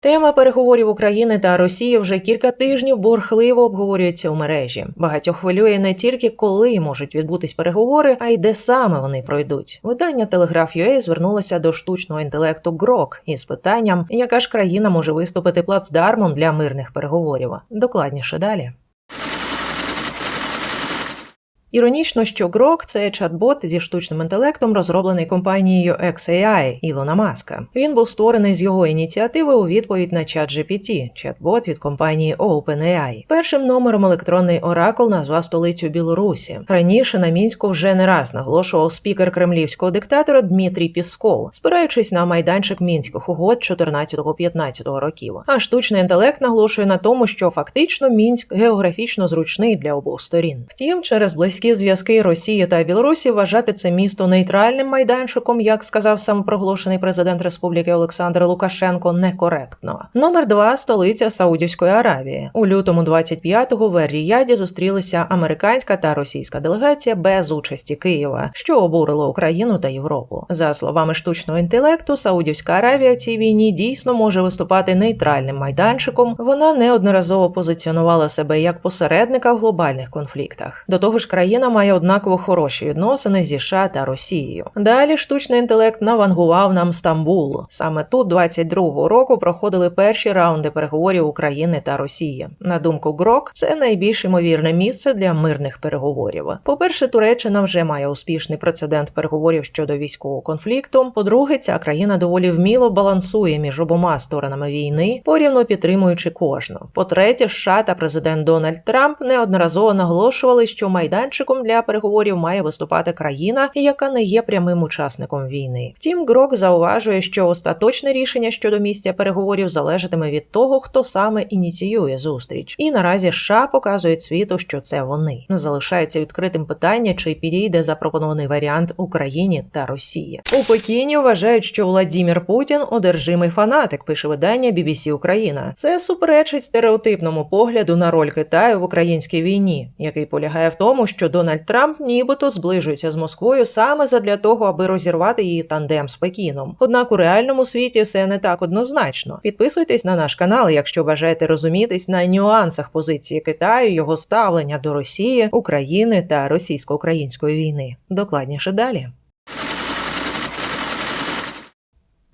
Тема переговорів України та Росії вже кілька тижнів бурхливо обговорюється у мережі. Багатьох хвилює не тільки коли можуть відбутись переговори, а й де саме вони пройдуть. Видання Telegraph.ua звернулося до штучного інтелекту ГРОК із питанням, яка ж країна може виступити плацдармом для мирних переговорів. Докладніше далі. Іронічно, що Grok – це чат-бот зі штучним інтелектом, розроблений компанією XAI Ілона Маска. Він був створений з його ініціативи у відповідь на чат GPT, чат-бот від компанії OpenAI. Першим номером електронний оракул назвав столицю Білорусі. Раніше на мінську вже не раз наголошував спікер кремлівського диктатора Дмитрій Пісков, спираючись на майданчик мінських угод 14-15 років. А штучний інтелект наголошує на тому, що фактично мінськ географічно зручний для обох сторін. Втім, через близькі близькі зв'язки Росії та Білорусі вважати це місто нейтральним майданчиком, як сказав самопроголошений президент Республіки Олександр Лукашенко, некоректно. Номер два столиця Саудівської Аравії. У лютому 25-го в Ер-Ріяді зустрілися американська та російська делегація без участі Києва, що обурило Україну та Європу. За словами штучного інтелекту, Саудівська Аравія в цій війні дійсно може виступати нейтральним майданчиком. Вона неодноразово позиціонувала себе як посередника в глобальних конфліктах. До того ж, країна країна має однаково хороші відносини зі США та Росією. Далі штучний інтелект навангував нам Стамбул. Саме тут 22-го року проходили перші раунди переговорів України та Росії. На думку Грок, це найбільш ймовірне місце для мирних переговорів. По-перше, Туреччина вже має успішний прецедент переговорів щодо військового конфлікту. По-друге, ця країна доволі вміло балансує між обома сторонами війни, порівно підтримуючи кожну. По-третє, США та президент Дональд Трамп неодноразово наголошували, що майданчик майданчиком для переговорів має виступати країна, яка не є прямим учасником війни. Втім, Грок зауважує, що остаточне рішення щодо місця переговорів залежатиме від того, хто саме ініціює зустріч. І наразі США показують світу, що це вони. Залишається відкритим питання, чи підійде запропонований варіант Україні та Росії. У Пекіні вважають, що Владімір Путін одержимий фанатик. Пише видання BBC Україна. Це суперечить стереотипному погляду на роль Китаю в українській війні, який полягає в тому, що Дональд Трамп нібито зближується з Москвою саме задля того, аби розірвати її тандем з Пекіном. Однак у реальному світі все не так однозначно. Підписуйтесь на наш канал, якщо бажаєте розумітись на нюансах позиції Китаю, його ставлення до Росії, України та російсько-української війни. Докладніше далі.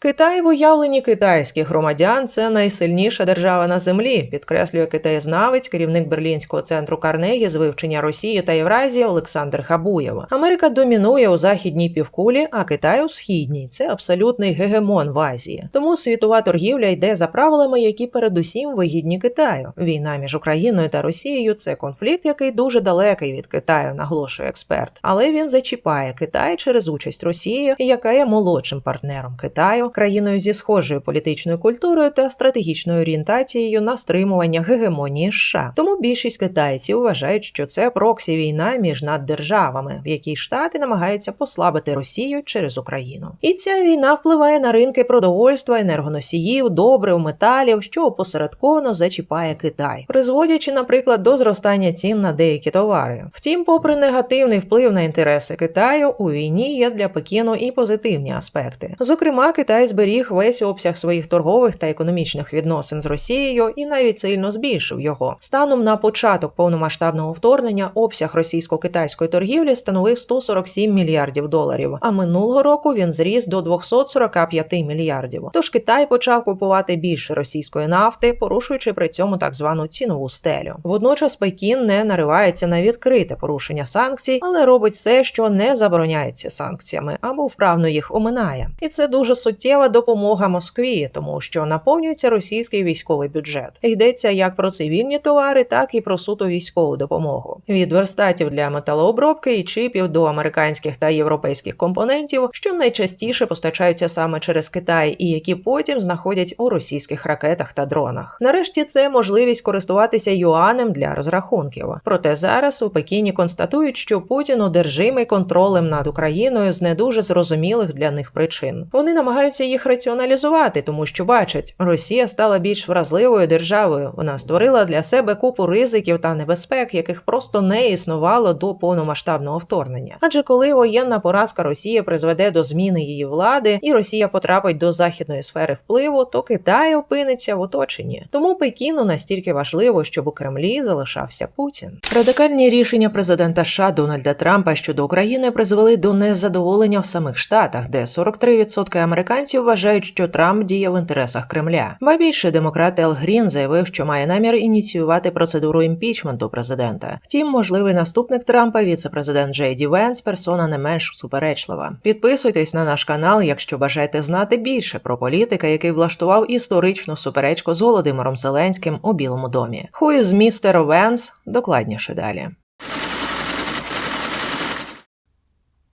Китай в уявленні китайських громадян це найсильніша держава на землі, підкреслює китаєзнавець, керівник берлінського центру Карнегі з вивчення Росії та Євразії Олександр Хабуєв. Америка домінує у західній півкулі, а Китай у східній. Це абсолютний гегемон в Азії. Тому світова торгівля йде за правилами, які передусім вигідні Китаю. Війна між Україною та Росією це конфлікт, який дуже далекий від Китаю, наголошує експерт. Але він зачіпає Китай через участь Росії, яка є молодшим партнером Китаю країною зі схожою політичною культурою та стратегічною орієнтацією на стримування гегемонії США. Тому більшість китайців вважають, що це проксі війна між наддержавами, в якій штати намагаються послабити Росію через Україну. І ця війна впливає на ринки продовольства, енергоносіїв, добрив, металів, що опосередковано зачіпає Китай, призводячи, наприклад, до зростання цін на деякі товари. Втім, попри негативний вплив на інтереси Китаю, у війні є для Пекіну і позитивні аспекти. Зокрема, Китай. Китай зберіг весь обсяг своїх торгових та економічних відносин з Росією і навіть сильно збільшив його. Станом на початок повномасштабного вторгнення обсяг російсько-китайської торгівлі становив 147 мільярдів доларів. А минулого року він зріс до 245 мільярдів. Тож Китай почав купувати більше російської нафти, порушуючи при цьому так звану цінову стелю. Водночас Пекін не наривається на відкрите порушення санкцій, але робить все, що не забороняється санкціями або вправно їх оминає. І це дуже суттєво суттєва допомога Москві, тому що наповнюється російський військовий бюджет. Йдеться як про цивільні товари, так і про суто військову допомогу. Від верстатів для металообробки і чипів до американських та європейських компонентів, що найчастіше постачаються саме через Китай, і які потім знаходять у російських ракетах та дронах. Нарешті це можливість користуватися юанем для розрахунків. Проте зараз у Пекіні констатують, що Путін одержимий контролем над Україною з не дуже зрозумілих для них причин. Вони намагаються намагаються їх раціоналізувати, тому що бачать, Росія стала більш вразливою державою. Вона створила для себе купу ризиків та небезпек, яких просто не існувало до повномасштабного вторгнення. Адже коли воєнна поразка Росії призведе до зміни її влади, і Росія потрапить до західної сфери впливу, то Китай опиниться в оточенні. Тому Пекіну настільки важливо, щоб у Кремлі залишався Путін. Радикальні рішення президента США Дональда Трампа щодо України призвели до незадоволення в самих штатах, де 43% американців вважають, що Трамп діє в інтересах Кремля. Ба більше демократ Ел Грін заявив, що має намір ініціювати процедуру імпічменту президента. Втім, можливий наступник Трампа, віце-президент Джей Ді Венс, персона не менш суперечлива. Підписуйтесь на наш канал, якщо бажаєте знати більше про політика, який влаштував історичну суперечку з Володимиром Зеленським у Білому домі. Із містер Венс докладніше далі.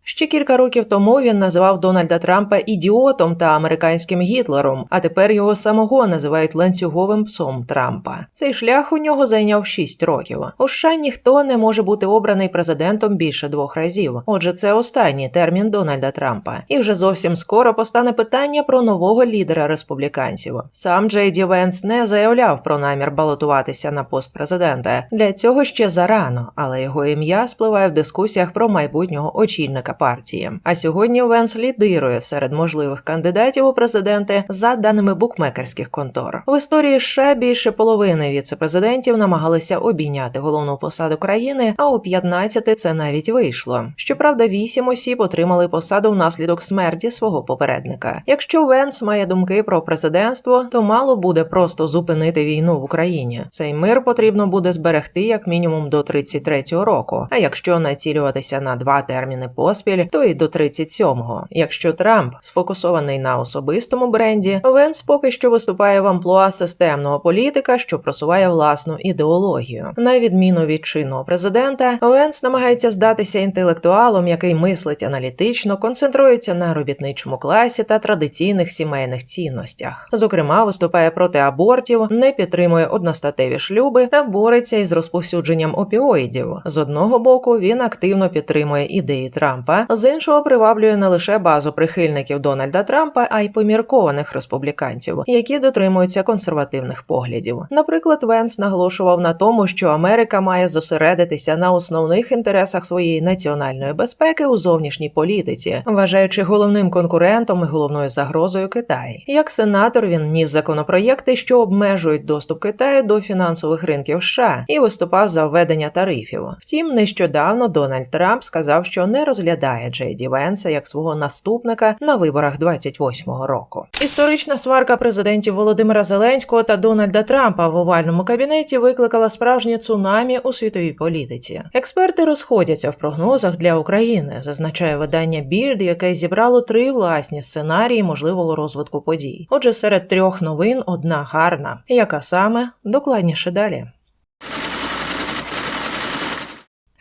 Ще кілька років тому він називав Дональда Трампа ідіотом та американським Гітлером, а тепер його самого називають ланцюговим псом Трампа. Цей шлях у нього зайняв 6 років. У США ніхто не може бути обраний президентом більше двох разів. Отже, це останній термін Дональда Трампа. І вже зовсім скоро постане питання про нового лідера республіканців. Сам Джей Ді Венс не заявляв про намір балотуватися на пост президента. Для цього ще зарано, але його ім'я спливає в дискусіях про майбутнього очільника партії. А сьогодні Венс лідирує серед можливих кандидатів у президенти за даними букмекерських контор. В історії США більше половини віцепрезидентів намагалися обійняти головну посаду країни, а у 15 це навіть вийшло. Щоправда, вісім осіб отримали посаду внаслідок смерті свого попередника. Якщо Венс має думки про президентство, то мало буде просто зупинити війну в Україні. Цей мир потрібно буде зберегти як мінімум до 33-го року. А якщо націлюватися на два терміни поспіль, то й до 37-го. Якщо Трамп сфокусований на особистому бренді, Венс поки що виступає в амплуа системного політика, що просуває власну ідеологію. На відміну від чинного президента, Венс намагається здатися інтелектуалом, який мислить аналітично, концентрується на робітничому класі та традиційних сімейних цінностях. Зокрема, виступає проти абортів, не підтримує одностатеві шлюби та бореться із розповсюдженням опіоїдів. З одного боку він активно підтримує ідеї Трампа, з іншого приваблює не лише базу прихильників Дональда Трампа, а й поміркованих республіканців, які дотримуються консервативних поглядів. Наприклад, Венс наголошував на тому, що Америка має зосередитися на основних інтересах своєї національної безпеки у зовнішній політиці, вважаючи головним конкурентом і головною загрозою Китай. Як сенатор він ніс законопроєкти, що обмежують доступ Китаю до фінансових ринків США, і виступав за введення тарифів. Втім, нещодавно Дональд Трамп сказав, що не розглядає Джей Ді Венса як свого наступника на виборах 28-го року. Історична сварка президентів Володимира Зеленського та Дональда Трампа в овальному кабінеті викликала справжнє цунамі у світовій політиці. Експерти розходяться в прогнозах для України, зазначає видання Більд, яке зібрало три власні сценарії можливого розвитку подій. Отже, серед трьох новин одна гарна, яка саме докладніше далі.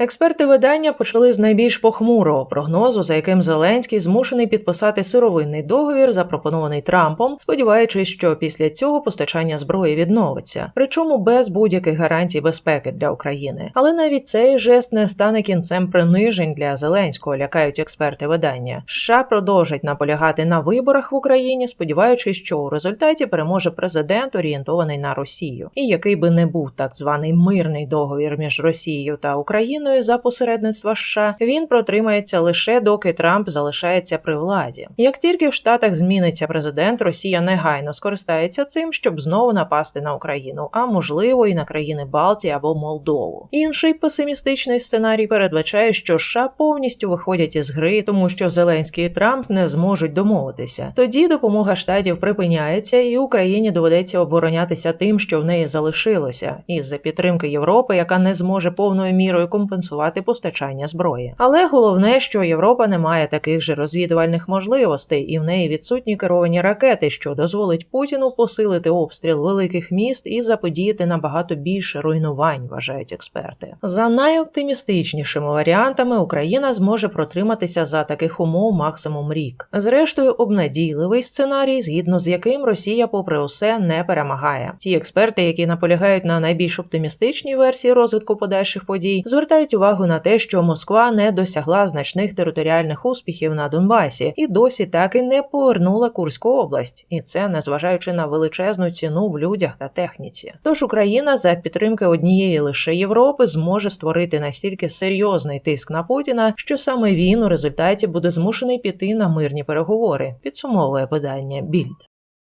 Експерти видання почали з найбільш похмурого прогнозу, за яким Зеленський змушений підписати сировинний договір, запропонований Трампом, сподіваючись, що після цього постачання зброї відновиться, причому без будь-яких гарантій безпеки для України. Але навіть цей жест не стане кінцем принижень для Зеленського, лякають експерти видання. США продовжать наполягати на виборах в Україні, сподіваючись, що у результаті переможе президент, орієнтований на Росію, і який би не був так званий мирний договір між Росією та Україною. Україною за посередництва США, він протримається лише доки Трамп залишається при владі. Як тільки в Штатах зміниться президент, Росія негайно скористається цим, щоб знову напасти на Україну, а можливо і на країни Балтії або Молдову. Інший песимістичний сценарій передбачає, що США повністю виходять із гри, тому що Зеленський і Трамп не зможуть домовитися. Тоді допомога штатів припиняється, і Україні доведеться оборонятися тим, що в неї залишилося, із за підтримки Європи, яка не зможе повною мірою компенсувати компенсувати постачання зброї. Але головне, що Європа не має таких же розвідувальних можливостей, і в неї відсутні керовані ракети, що дозволить Путіну посилити обстріл великих міст і заподіяти набагато більше руйнувань, вважають експерти. За найоптимістичнішими варіантами Україна зможе протриматися за таких умов максимум рік. Зрештою, обнадійливий сценарій, згідно з яким Росія, попри усе, не перемагає. Ті експерти, які наполягають на найбільш оптимістичній версії розвитку подальших подій, звертають звертають увагу на те, що Москва не досягла значних територіальних успіхів на Донбасі і досі так і не повернула Курську область, і це незважаючи на величезну ціну в людях та техніці. Тож Україна за підтримки однієї лише Європи зможе створити настільки серйозний тиск на Путіна, що саме він у результаті буде змушений піти на мирні переговори. Підсумовує видання Більд.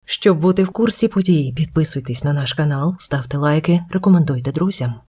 Щоб бути в курсі подій, підписуйтесь на наш канал, ставте лайки, рекомендуйте друзям.